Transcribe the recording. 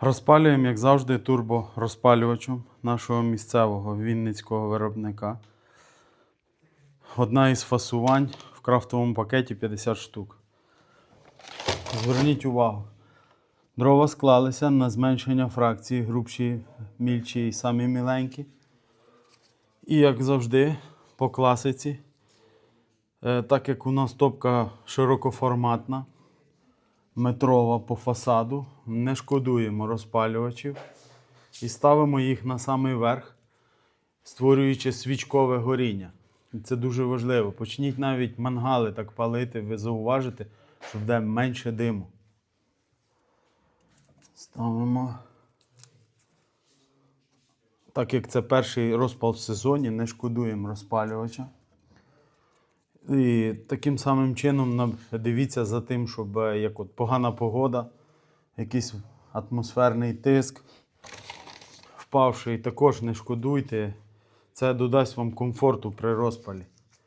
Розпалюємо, як завжди, турборозпалювачем нашого місцевого вінницького виробника. Одна із фасувань в крафтовому пакеті 50 штук. Зверніть увагу. Дрова склалися на зменшення фракції, грубші, мільчі і самі міленькі. І як завжди, по класиці, е, так як у нас топка широкоформатна, метрова по фасаду, не шкодуємо розпалювачів і ставимо їх на самий верх, створюючи свічкове горіння. Це дуже важливо. Почніть навіть мангали так палити, ви зауважите, що буде менше диму. Ставимо. Так як це перший розпал в сезоні, не шкодуємо розпалювача. І таким самим чином дивіться за тим, щоб е, як от погана погода, якийсь атмосферний тиск, впавший, також не шкодуйте. Це додасть вам комфорту при розпалі.